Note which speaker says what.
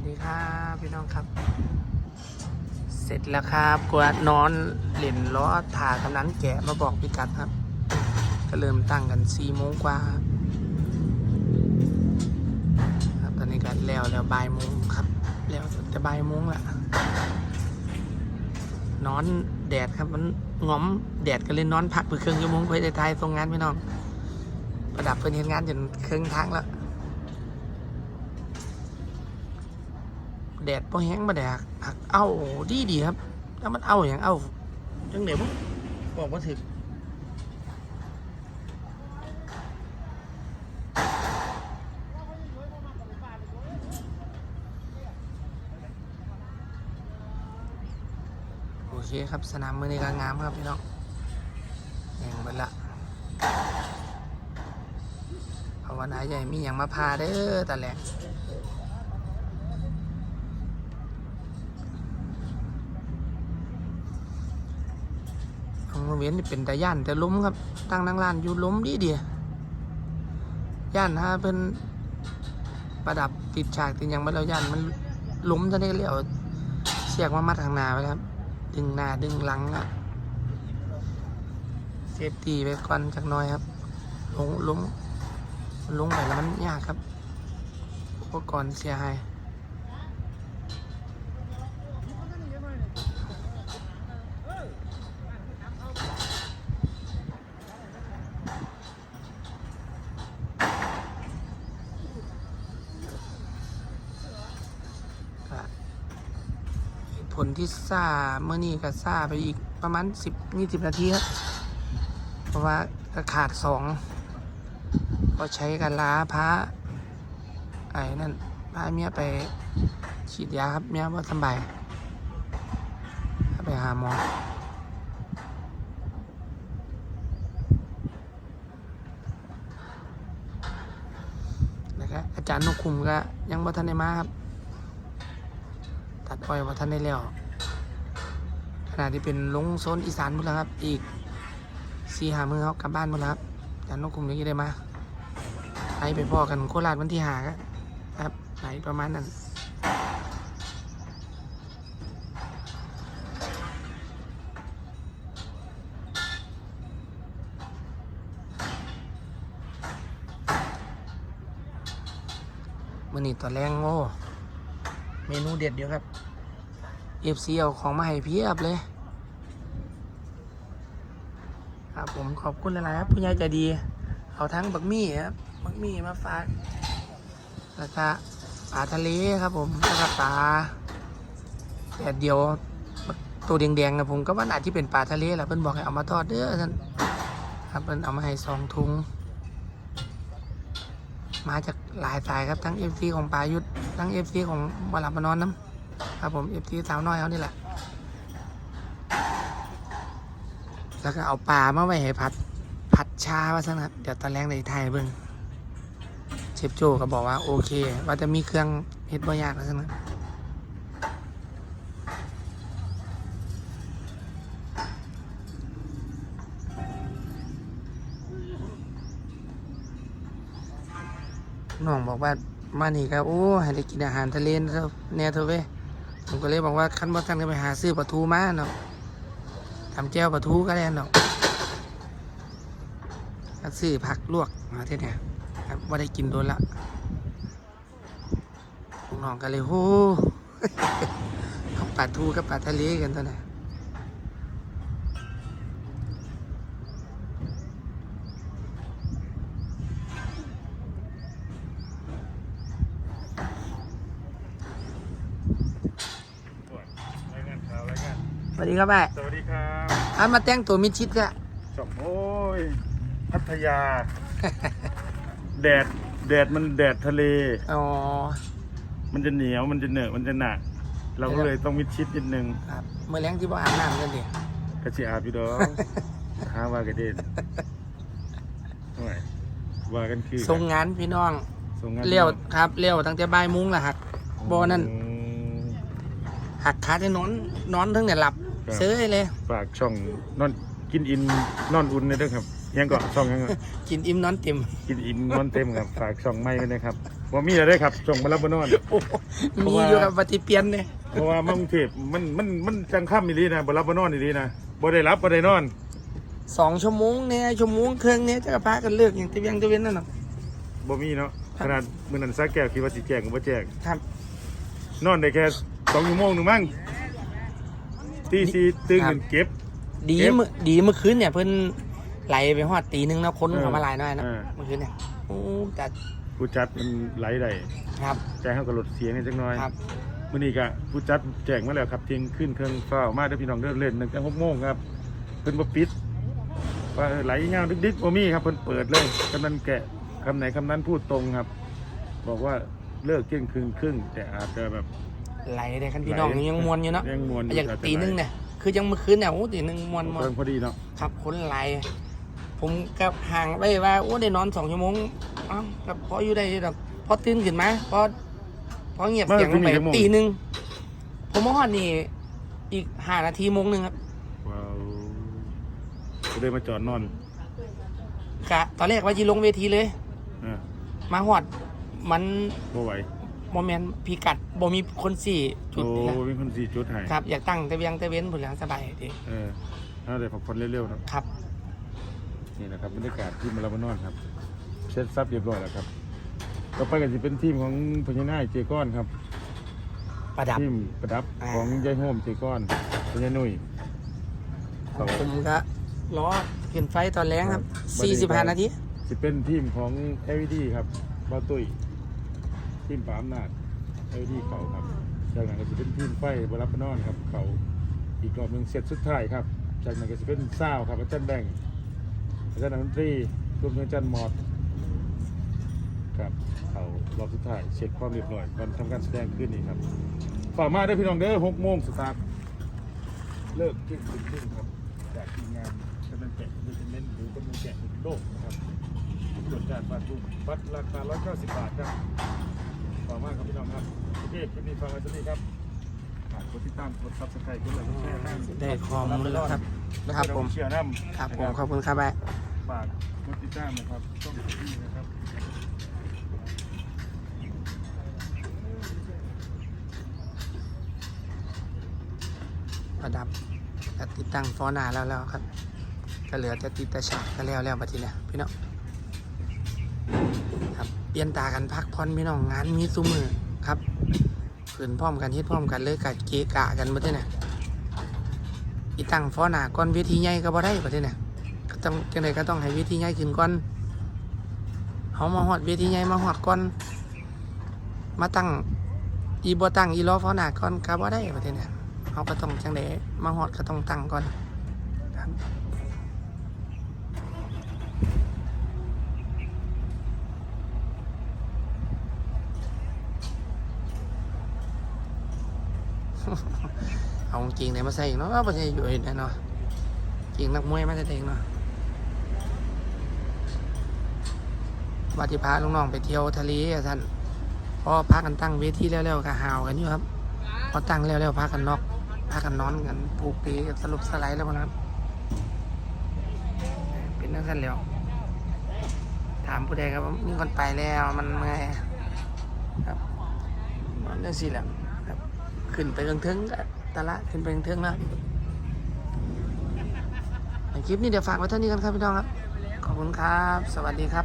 Speaker 1: วัสดีครับพี่น้องครับ เสร็จแล้วครับกวาดนอนเหรียญล้อถากำนันแกะมาบอกพิกัดครับ ก็เริ่มตั้งกันสี่โมงกว่าครับตอนนี้ก็แล้วแล้วบ่ายโมงครับ แล้วจะบ่ายโมงละนอนแดดครับมันง้อมแดดก็เลยนอนพักไปครึ่องชั่วโมงเพื่อจะทายตรงงานพี่น้อง ประดับเพื่อนเห็นงานจนเครึ่องทางแล้ว แดดพอแห้งมาแดดหักเอ้าดีดีครับถ้ามันเอ้าอย่างเอ้าจังเดี๋ยวบอกว่าถึกโอเคครับสนามมือในกลางงามครับพี่น้องแห่งบัดละภาวนาใหญ่มีอย่างมาพาเด้อแต่แหลก ของเรียนนี่เป็นแต่ย่านแต่ล้มครับตั้งนั่งร้านอยู่ล้มดีเดียย่านถ้าเป็นประดับติดฉากติดยังไมาแล้วย่านมันล้มจะได้เรียกเสียกมามัดทางนาไปครับ ดึงหน้าดึงหลังอะเซฟตีไปก่อนจักน่อยครับลงลงลงไปแล้วมันยากครับอุปกรณ์เสียหาย ลที่ซ่าเมื่อนี้ก็ซ่าไปอีกประมาณสิบยี่สิบนาทีครับเพราะว่าก็ขาดสองก็ใช้กันล้าพระไอ้นั่นพาเมียไปฉีดยาครับเมียว่าสบายไปหาหมอแล้วก็อาจารย์นกคุมก็ยังบ่ทันได้มาครับ ตัดอ้อยบ่ทันได้แล้วขณะที่เป็นลงโซนอีสานหมดแล้วครับ อีกสี่หามือเขากลับบ้านหมดแล้วครับอาจารย์นกคุมยังได้มาไปไปพ่อกันโคราชวันที่หาครับไหนประมาณนั้นมื่อนี้ตอนแรงโง่ เมนูเด็ดเดียวครับ เอฟซีเอาของมาให้เพียบเลย ครับผมขอบคุณหลายๆครับผู้ใหญ่ใจดี เอาทั้งบักมี่ครับบักมี่มาฝากแล้วก็ปลาทะเลครับผมแล้วก็ปลาแดดเดียวตัวแดงๆนะผมก็ว่าอาจจะเป็นปลาทะเลแหละเพิ่นบอกให้เอามาทอดเด้อท่านครับเพิ่นเอามาให้สองถุงมาจากหลายสายครับทั้งเอฟซีของปายุทธทั้งเอฟซีของบาลับมานอนน้ำ ครับผมเอฟซีสาวน้อยเขานี่แหละ แล้วก็เอาปลามาไว้ให้ผัด ผัดชาว่าซะนะครับเดี๋ยวตอนแรกในไทยเบิ่งเชฟโจก็บอกว่าโอเค ว่าจะมีเครื่องเฮ็ดบ่ยากแล้วซะนะน้องบอกว่ามานี่ครับโอ้ให้ได้กินอาหารทะเลนะเถอะแน่เถอเว้ ผมก็เลยบอกว่าขั้นบ่ทันก็ไปหาซื้อปลาทูมาเนาะทำแก้วปลาทูก็แล้วเนาะซื้อผักลวกมาเท่านี้ครับว่าได้กินโดนละน้องกันเลยโอ้ปลาทูกับปลาทะเลกันตัวนี้
Speaker 2: รายงานข่าวรายงาน
Speaker 1: ส วัสดีครับแม่
Speaker 2: สวัสดีครับ
Speaker 1: อันมาแต่งตัวมิดชิดกะ
Speaker 2: สมโอ้ยพัทยา แดด แดดมันแดดทะเล
Speaker 1: อ๋อ
Speaker 2: มันจะเหนียว มันจะเหนอะมันจะหนัก เราก็เลยต้องมิดชิดนิดนึง
Speaker 1: ครับเมื่อแรงที่บ่อาบน้ำกันดิ
Speaker 2: กระชีอาพี่ดอกหาว่ากระเด็นโอ้ยว่ากันคือ
Speaker 1: ส่งงานพี่น้อง
Speaker 2: ส่งงาน
Speaker 1: เลี้ยวครับเลี้ยวตั้งแต่บ่ายโมุ้งละหักบ่นั่น
Speaker 2: อืม
Speaker 1: หักขาที่นอนนอนทั้งเนี่ยหลับ
Speaker 2: ครับ
Speaker 1: เซ้ยเลย
Speaker 2: ฝากช่องนอนกินอินนอนอุ่นเลยเด้อครับยังก็ช่องยังก็
Speaker 1: กินอิ่มนอนเต็ม
Speaker 2: กินอิ่มนอนเต็มครับฝากช่องไม่ไว้นะครับว่ามีอะไรครับช่องมารับบนอน
Speaker 1: โอ้โห
Speaker 2: เพราะ
Speaker 1: มี
Speaker 2: ว่า
Speaker 1: อยู่กับปฏิเปียนเนี่ย
Speaker 2: เพราะว่ามังเทพมันมันมันจังค่ำอีหลีนะบ่รับบนอนอีหลีนะบ่ได้รับบ่ได้นอน
Speaker 1: สองชั่วโมงเนี่ยชั่วโมงครึ่งเนี่ยจะกระพากันเลิกอย่างตะเวียงตะเวียนนั่นน่ะ
Speaker 2: บ่มีเนาะ
Speaker 1: ครั
Speaker 2: ข
Speaker 1: บ
Speaker 2: นาดมื้อนั้นซักแก้วคิดว่าสิแจ้งก็บ่แจ้ง
Speaker 1: ครับ
Speaker 2: นอนได้แค่2ชั่วโมงหนึงมั้ง ตีสี่ตื่นขึ้นเก็บ
Speaker 1: ดี
Speaker 2: เอฟ
Speaker 1: เมื่อดีเมื่อคืนเนี่ยเพิ่นไหลไปหอดตีหนึงนะคน
Speaker 2: เออ
Speaker 1: เขามาหลายหน้อยนะ
Speaker 2: เออ
Speaker 1: เมื่อคืนเนี่ยโอ้จัด
Speaker 2: ผู้จัดมันไหลได้
Speaker 1: ครับ
Speaker 2: ใจเฮาก็ลดเสียงให้จักหน่อย
Speaker 1: ครับ
Speaker 2: มื่อนี้ก็ผู้จัดแจ้งมาแล้วครับเที่ยงขึ้นเครื่องเฝ้ามาเด้อพี่น้องเดินเล่นตั้งแต่หกโมงครับเพิ่นบ่ปิดว่าเออไหลยาวดึกๆบ่มีครับเพิ่นเปิดเลยกำนันแกะคำไหนคำนั้นพูดตรงครับ บอกว่าเลิกเที่ยงคืนครึ่งแต่อาจจะแบบ
Speaker 1: ไหลได้คันพี่น้อง
Speaker 2: ไหล
Speaker 1: ยังมวนอยู่เนาะ
Speaker 2: ยังมวนอยู่
Speaker 1: อย่าง
Speaker 2: อาจจะ
Speaker 1: ตีหนึงเนี่ยคือยังเมื่อคืนเนี่ยโอ้ตีหนึงมวนมวน
Speaker 2: เพิ่นพอดีเนาะ
Speaker 1: ครับคนไหลผมกับห่างไว้ว่าโอ้ได้นอนสองชั่วโมงเอ้ากับพออยู่ได้แบบพอตื่นขึ้นมาพอพอเงียบเสียงลงไปตีหนึงผมว่าฮอดนี่อีกห้านาทีโมงหนึงครับ
Speaker 2: ว้าวก็เลยมาจอดนอน
Speaker 1: กะตอนแรกว่าจะลงเวทีเลย
Speaker 2: อ่า
Speaker 1: มาหอดมัน
Speaker 2: บ่ไหว
Speaker 1: โมเมนพิกัดบ่มีคนสี่จุด
Speaker 2: โอ้
Speaker 1: นี่นะ
Speaker 2: มีคนสี่จุดให้
Speaker 1: ครับ อยากตั้งแต่เวียงแต่เว้นผลหลังสบายดี
Speaker 2: เออเอาได้พักผ่อนเร็วๆเนาะ
Speaker 1: ครับ
Speaker 2: นี่นะครับบรรยากาศที่มาลาบานอนครับ เช็ดซับเรียบร้อยแล้วครับต่อไปก็จะเป็นทีมของพญานาคเจก้อนครับ
Speaker 1: ประดับ
Speaker 2: ทีมประดับ
Speaker 1: อ่า
Speaker 2: ของยายโฮมเจก้อนพญานุ่ย
Speaker 1: ของผมก็ล้อขึ้นไฟตอนแรงครับ
Speaker 2: บัดนี้ก็
Speaker 1: 45 นาที
Speaker 2: จะเป็นทีมของ LED ครับบ้าวตุ้ย ทีมปาอำนาจ LED เขาครับจากนั้นก็จะเป็นทีมไฟบรับนอนครับเขาอีกรอบหนึ่งเสร็จสุดท้ายครับ จากนั้นก็จะเป็นซาครับอาจารย์แบงค์อาจารย์นักดนตรีรวมถึงอาจารย์มอดครับเขารอบสุดท้ายเช็คความเรียบร้อยก่อนทำการแสดงขึ้นนี่ครับฝากมาเด้พี่น้องเด้อหกโมงสตาร์ทเลิกเที่ยงคืนครึ่งครับ จากทีมงานกำลังแกะดิจิเมนหรือกำลังแกะโลกนะครับส่วนการบัตรทุกบัตรราคา190 บาทครับ ขอบมากครับพี่น้องครับโอเคคลิปนี้ฟังไว้สักนี้ครับฝากกดติดตามกดซับสไครต์กดไลค์กดแชร์ให้
Speaker 1: ได้ข้อมูลแล้วครับครับผม
Speaker 2: เชื่อน้ำ
Speaker 1: ครับผม
Speaker 2: นะ
Speaker 1: ขอบคุณครับแม่
Speaker 2: ฝากกดติดตามนะครับช่องที่นะครับ
Speaker 1: ประดับก็ติดตั้งฟอหนาแล้วแล้วครับก็เหลือแต่ติดแต่ฉากก็แล้วแล้วบัดทีเนี้ยพี่น้องครับ เปลี่ยนตากันพักผ่อนพี่น้องงานมีซุ้มือครับขืนพร้อมกันเฮ็ดพร้อมกันเลยกัดเกะกะกันบัดทีเนี้ยอีตั้งฟอหนาก่อนเวทีใหญ่ก็บ่ได้บัดทีเนี้ยก็ต้องจังไดก็ต้องให้เวทีใหญ่ขึ้นก่อนเขามาฮอดเวทีใหญ่มาฮอดก่อน มาตั้งอีบ่ตั้งอีล้อฟอหนาก่อนก็บ่ได้บัดทีเนี้ยเขาก็ต้องจังไดมาหอดก็ต้องตั้งก่อนครับ เอากางเกงไหนมาใส่อีกเนาะประเทศอยู่เห็นเนาะเกงนักมวยมาใส่เองเนาะวัติพาลุงน้องไปเที่ยวทะเลท่านพอพักกันตั้งเวทีแล้วๆก็หาวกันอยู่ครับ พอตั้งแล้วๆพากันนอกพากันนอนกันผูกปีสรุปสไลด์แล้วนะครับ เป็นนักกันแล้ว ถามผู้ใดครับว่ามีคนไปแล้วมันไงครับนอนด้สิแหละครับ ขึ้นไปเทิงเทิงๆก็ ตะละขึ้นไปเทิงๆแล้วคลิปนี้เดี๋ยวฝากไว้เท่านี้กันครับพี่น้องครับ ขอบคุณครับ สวัสดีครับ